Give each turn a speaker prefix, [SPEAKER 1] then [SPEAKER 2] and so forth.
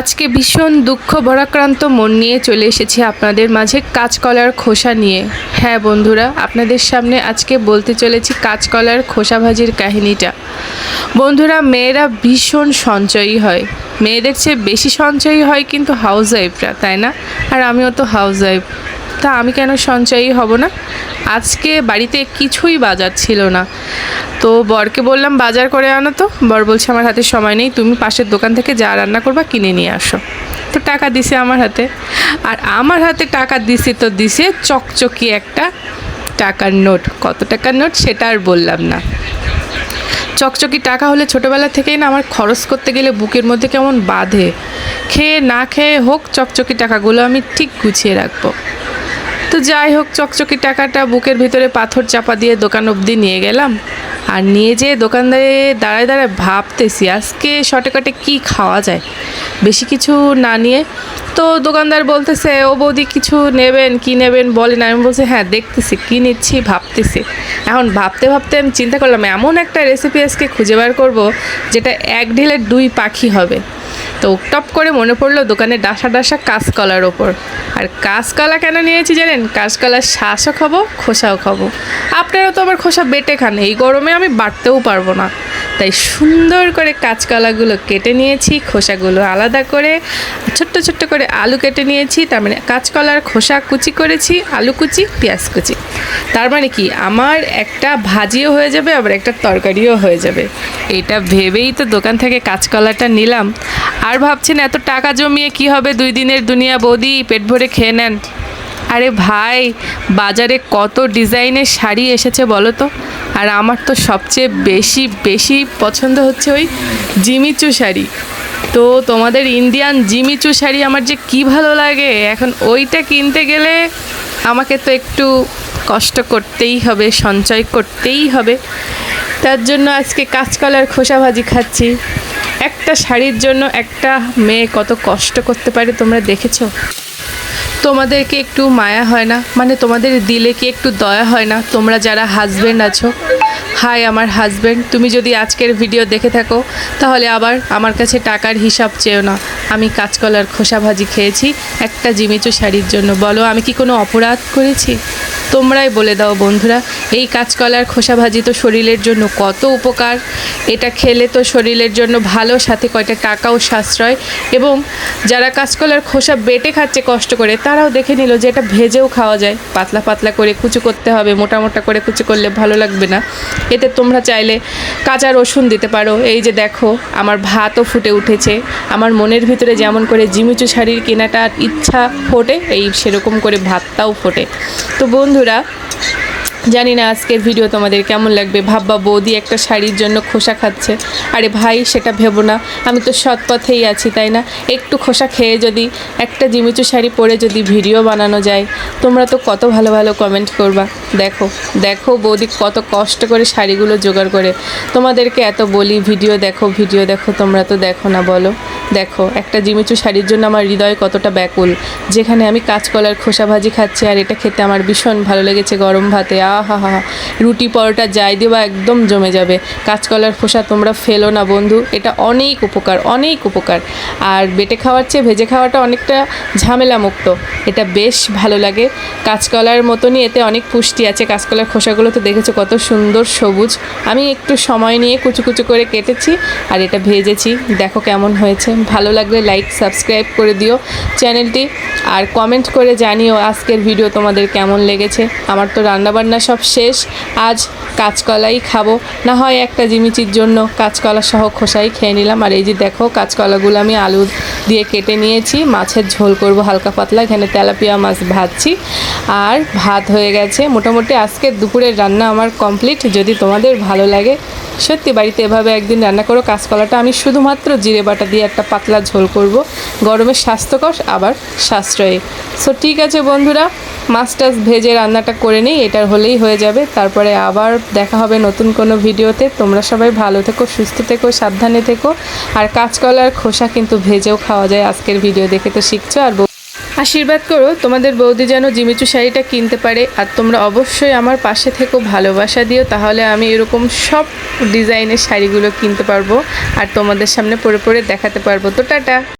[SPEAKER 1] আজকে ভীষণ দুঃখ, ভরাক্রান্ত মন নিয়ে চলে এসেছি আপনাদের মাঝে কাঁচকলার খোসা নিয়ে। হ্যাঁ বন্ধুরা, আপনাদের সামনে আজকে বলতে চলেছি কাঁচকলার খোসা ভাজির কাহিনীটা। বন্ধুরা, মেয়েরা ভীষণ সঞ্চয়ী হয়। মেয়েদের চেয়ে বেশি সঞ্চয়ী হয় কিন্তু হাউস ওয়াইফরা তাই না? আর আমিও তো হাউস ওয়াইফ তা আমি কেন সঞ্চয়ী হব না? আজকে বাড়িতে কিছুই বাজার ছিল না। তো বরকে বললাম, বাজার করে আনো তো। বর বলছে, আমার হাতে সময় নেই। তুমি পাশের দোকান থেকে যা রান্না করবা কিনে নিয়ে আসো। তো টাকা দিছে আমার হাতে। আর আমার হাতে টাকা দিছে তো দিছে চকচকি একটা টাকার নোট। কত টাকার নোট সেটা আর বললাম না। চকচকি টাকা হলে ছোটোবেলা থেকেই না আমার খরচ করতে গেলে বুকের মধ্যে কেমন বাঁধে। খেয়ে না খেয়ে হোক, চকচকি টাকাগুলো আমি ঠিক গুছিয়ে রাখব। তো যাই হোক চকচকি টাকাটা বুকের ভিতরে পাথর চাপা দিয়ে দোকান অবধি নিয়ে গেলাম। আর নিয়ে যেয়ে দোকানদারে দাঁড়ায় দাঁড়ায় ভাবতেছি, আজকে শর্টকাটে কি খাওয়া যায়? বেশি কিছু না নিয়ে তো দোকানদার বলতেছে, ও বৌদি কিছু নেবেন, কি নেবেন বলেন। আমি বলছি হ্যাঁ দেখতেছি, কী নিচ্ছি ভাবতেছি। এখন ভাবতে ভাবতে আমি চিন্তা করলাম, এমন একটা রেসিপি আজকে খুঁজে বার করব, যেটা এক ঢিলে দুই পাখি হবে। তো টপ করে মনে পড়ল দোকানে ডাসা ডাসা কাঁচকলার ওপর। আর কাঁচকলা কেন নিয়েছি জানেন? কাঁচকলার শ্বাসও খাব, খোসাও খাব। আপনারা তো আবার খোসা বেটে খান, এই গরমে আমি বাড়তেও পারব না। তাই সুন্দর করে কাঁচকলাগুলো কেটে নিয়েছি, খোসাগুলো আলাদা করে, ছোট্ট ছোট্ট করে আলু কেটে নিয়েছি, তার মানে কাঁচকলার খোসা কুচি করেছি, আলু কুচি, পেঁয়াজ কুচি। তার মানে কি? আমার একটা ভাজিও হয়ে যাবে, আবার একটা তরকারিও হয়ে যাবে। এটা ভেবেই তো দোকান থেকে কাঁচকলাটা নিলাম। আর ভাবছেন এত টাকা জমিয়ে কি হবে দুই দিনের দুনিয়া বৌদি, পেট ভরে খেয়ে নেন। আরে ভাই, বাজারে কত ডিজাইনের শাড়ি এসেছে বলো তো? আর আমার তো সবচেয়ে বেশি বেশি পছন্দ হচ্ছে ওই জিমিচু শাড়ি। তো তোমাদের ইন্ডিয়ান জিমিচু শাড়ি আমার যে কি ভালো লাগে, এখন ওইটা কিনতে গেলে আমাকে তো একটু কষ্ট করতেই হবে, সঞ্চয় করতেই হবে। তার জন্য আজকে কাঁচকলার খোসা ভাজি খাচ্ছি। একটা শাড়ির জন্য একটা মেয়ে কত কষ্ট করতে পারে তোমরা দেখেছ? তোমাদেরকে একটু মায়া হয় না? মানে তোমাদের দিলে কি একটু দয়া হয় না? তোমরা যারা হাজব্যান্ড আছো হাই আমার হাজব্যান্ড তুমি যদি আজকের ভিডিও দেখে থাকো, তাহলে আবার আমার কাছে টাকার হিসাব চেয়েও না। আমি কাঁচকলার খোসা ভাজি খেয়েছি, একটা জিমিচু শাড়ির জন্য। বলো, আমি কি কোনো অপরাধ করেছি? তোমরাই বলে দাও বন্ধুরা, এই কাঁচকলার খোসা ভাজি তো শরীরের জন্য কত উপকার। এটা খেলে তো শরীরের জন্য ভালো, সাথে কয়টা টাকাও সাশ্রয়। এবং যারা কাঁচকলার খোসা বেটে খাচ্ছে কষ্ট করে, তারাও দেখে নিল যে এটা ভেজেও খাওয়া যায়। পাতলা পাতলা করে কুচু করতে হবে, মোটা মোটা করে কুচু করলে ভালো লাগবে না। এতে তোমরা চাইলে কাঁচা রসুন দিতে পারো। এই যে দেখো, আমার ভাতও ফুটে উঠেছে। আমার মনের ভিতরে যেমন করে জিমিচু শাড়ির কেনাটার ইচ্ছা ফোটে, এই সেরকম করে ভাতটাও ফোটে। তো বন্ধুরা, জানি না আজকের ভিডিও তোমাদের কেমন লাগবে। ভাববা বৌদি একটা শাড়ির জন্য খোসা খাচ্ছে। আরে ভাই, সেটা ভেবো না। আমি তো সৎ পথেই আছি, তাই না? একটু খোসা খেয়ে যদি একটা জিমিচু শাড়ি পরে যদি ভিডিও বানানো যায়, তোমরা তো কত ভালো ভালো কমেন্ট করবা। দেখো দেখো বৌদি কত কষ্ট করে শাড়িগুলো জোগাড় করে। তোমাদেরকে এত বলি, ভিডিও দেখো ভিডিও দেখো, তোমরা তো দেখো না, বলো। দেখো, একটা জিমিচু শাড়ির জন্য আমার হৃদয় কতটা ব্যাকুল। যেখানে আমি কাঁচকলার খোসা ভাজি খাচ্ছি আর এটা খেতে আমার ভীষণ ভালো লেগেছে গরম ভাতে। আহা হা রুটি পরোটা যাই দেবা একদম জমে যাবে। কাঁচকলার খোসা তোমরা ফেলো না বন্ধু, এটা অনেক উপকার অনেক উপকার। আর বেটে খাওয়ার চেয়ে ভেজে খাওয়াটা অনেকটা ঝামেলা মুক্ত এটা বেশ ভালো লাগে। কাঁচকলার মতনই এতে অনেক পুষ্টি আছে। কাঁচকলার খোসাগুলো তো দেখেছ কত সুন্দর সবুজ। আমি একটু সময় নিয়ে কুচু কুচু করে কেটেছি আর এটা ভেজেছি। দেখো কেমন হয়েছে। ভালো লাগলে লাইক সাবস্ক্রাইব করে দিও চ্যানেলটি আর কমেন্ট করে জানিও আজকের ভিডিও তোমাদের কেমন লেগেছে। আমার তো রান্নাবান্না সব শেষ, আজ কাঁচকলাই খাব। না হয় একটা জিমিচির জন্য কাঁচকলা সহ খোসাই খেয়ে নিলাম। আর এই যে দেখো, কাঁচকলাগুলো আমি আলু দিয়ে কেটে নিয়েছি, মাছের ঝোল করব হালকা পাতলা, এখানে তেলাপিয়া মাছ ভাজছি। আর ভাত হয়ে গেছে। মোটামুটি আজকের দুপুরের রান্না আমার কমপ্লিট যদি তোমাদের ভালো লাগে সত্যি বাড়িতে এভাবে একদিন রান্না করো, কাঁচকলাটা আমি শুধুমাত্র জিরে বাটা দিয়ে একটা পাতলা ঝোল করব। গরমে স্বাস্থ্যকর, আবার সাশ্রয়ী। সো ঠিক আছে বন্ধুরা মাছ টাছ ভেজে রান্নাটা করে নিই এটার হলেই হয়ে যাবে। তারপরে আবার দেখা হবে নতুন কোনো ভিডিওতে। তোমরা সবাই ভালো থেকো, সুস্থ থেকো, সাবধানে থেকো। আর কাঁচকলার খোসা কিন্তু ভেজেও খাওয়া যায় আজকের ভিডিও দেখে তো শিখছো। আর আশীর্বাদ করো, তোমাদের বৌদি যেন জিমিচু শাড়িটা কিনতে পারে, আর তোমরা অবশ্যই আমার পাশে থেকেও ভালোবাসা দিও, তাহলে আমি এরকম সব ডিজাইনের শাড়িগুলো কিনতে পারব, আর তোমাদের সামনে পরে পরে দেখাতে পারব। তো টাটা!